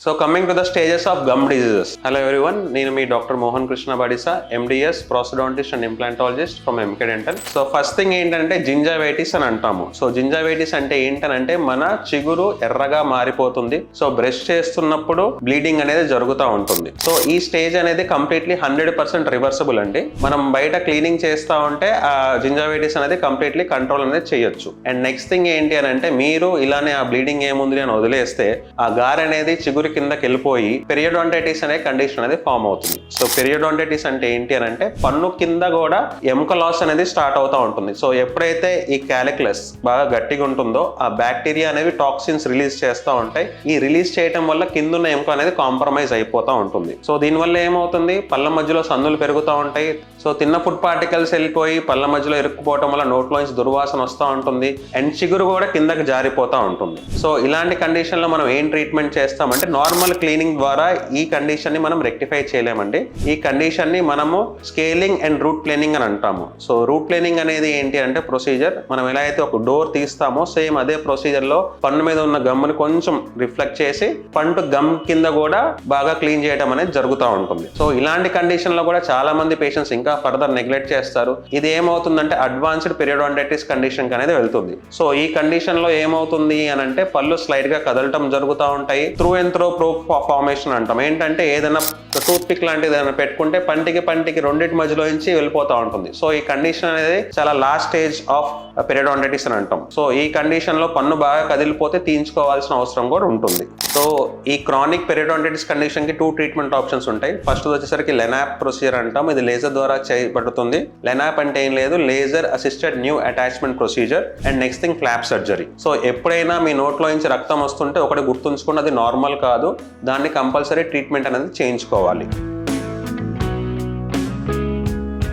So coming to the stages of gum diseases hello everyone నేను మీ doctor Mohan Krishna Badisa MDS prosthodontist and implantologist from MK dental so first thing ఏంటంటే gingivitis అని అంటాము. So జింజావైటిస్ అంటే ఏంటనంటే మన చిగురు ఎర్రగా మారిపోతుంది. సో బ్రష్ చేస్తున్నప్పుడు బ్లీడింగ్ అనేది జరుగుతూ ఉంటుంది. సో ఈ స్టేజ్ అనేది కంప్లీట్లీ హండ్రెడ్ పర్సెంట్ రివర్సబుల్ అండి. మనం బయట క్లీనింగ్ చేస్తూ ఉంటే ఆ జింజావైటిస్ అనేది కంప్లీట్లీ కంట్రోల్ అనేది చేయొచ్చు. అండ్ నెక్స్ట్ థింగ్ ఏంటి అని అంటే మీరు ఇలానే ఆ బ్లీడింగ్ ఏముంది అని వదిలేస్తే ఆ గార్ అనేది చిగురు కిందకి వెళ్ళిపోయి పెరియడోంటైటిస్ అనే కండిషన్ అనేది ఫామ్ అవుతుంది. సో పెరియడోంటైటిస్ అంటే ఏంటి అని అంటే పన్ను కింద కూడా ఎముక లాస్ అనేది స్టార్ట్ అవుతూ ఉంటుంది. సో ఎప్పుడైతే ఈ క్యాలిక్యులస్ బాగా గట్టిగా ఉంటుందో ఆ బ్యాక్టీరియా అనేవి టాక్సిన్స్ రిలీజ్ చేస్తూ ఉంటాయి. ఈ రిలీజ్ చేయడం వల్ల కింద ఉన్న ఎముక అనేది కాంప్రమైజ్ అయిపోతూ ఉంటుంది. సో దీనివల్ల ఏమవుతుంది? పళ్ళ మధ్యలో సందులు పెరుగుతూ ఉంటాయి. సో తిన్న ఫుడ్ పార్టికల్స్ వెళ్ళిపోయి పళ్ళ మధ్యలో ఇరుక్కుపోవటం వల్ల నోట్లోంచి దుర్వాసన వస్తూ ఉంటుంది. అండ్ చిగురు కూడా కిందకి జారిపోతూ ఉంటుంది. సో ఇలాంటి కండిషన్లో మనం ఏం ట్రీట్మెంట్ చేస్తామంటే నార్మల్ క్లీనింగ్ ద్వారా ఈ కండిషన్ని మనం రెక్టిఫై చేయలేమండి. ఈ కండిషన్ని మనము స్కేలింగ్ అండ్ రూట్ ప్లేనింగ్ అని అంటాము. సో రూట్ ప్లేనింగ్ అనేది ఏంటి అంటే ప్రొసీజర్. మనం ఎలా అయితే ఒక డోర్ తీస్తామో సేమ్ అదే ప్రొసీజర్లో పన్ను మీద ఉన్న గమ్ముని కొంచెం రిఫ్లెక్ట్ చేసి పంటు గమ్ కింద కూడా బాగా క్లీన్ చేయడం అనేది జరుగుతూ ఉంటుంది. సో ఇలాంటి కండిషన్లో కూడా చాలా మంది పేషెంట్స్ ఇంకా ఫర్దర్ నెగ్లెక్ట్ చేస్తారు. ఇది ఏమవుతుందంటే అడ్వాన్స్డ్ పీరియడాంటైటిస్ కండిషన్ అనేది వెళ్తుంది. సో ఈ కండిషన్లో ఏమవుతుంది అని అంటే పళ్ళు స్లైడ్గా కదలటం జరుగుతూ ఉంటాయి. Through and throw pro formation అంటాం. ఏంటంటే ఏదైనా టూత్ పిక్ లాంటిది ఏదైనా పెట్టుకుంటే పంటికి పంటికి రెండింటి మధ్యలో నుంచి వెళ్ళిపోతూ ఉంటుంది. సో ఈ కండిషన్ అనేది చాలా లాస్ట్ స్టేజ్ ఆఫ్ పెరిడాంటైటిస్ అని అంటాం. సో ఈ కండిషన్లో పన్ను బాగా కదిలిపోతే తీయించుకోవాల్సిన అవసరం కూడా ఉంటుంది. సో ఈ క్రానిక్ పెరిడాంటైటిస్ కండిషన్కి టూ ట్రీట్మెంట్ ఆప్షన్స్ ఉంటాయి. ఫస్ట్ వచ్చేసరికి లెనాప్ ప్రొసీజర్ అంటాం. ఇది లేజర్ ద్వారా చేయబడుతుంది. లెనాప్ అంటే ఏం లేదు laser assisted new attachment procedure and next thing flap surgery so ఎప్పుడైనా మీ నోట్లో నుంచి రక్తం వస్తుంటే ఒకటి గుర్తుంచుకుని అది నార్మల్ కాదు దాన్ని కంపల్సరీ ట్రీట్మెంట్ అనేది చేయించుకోవాలి.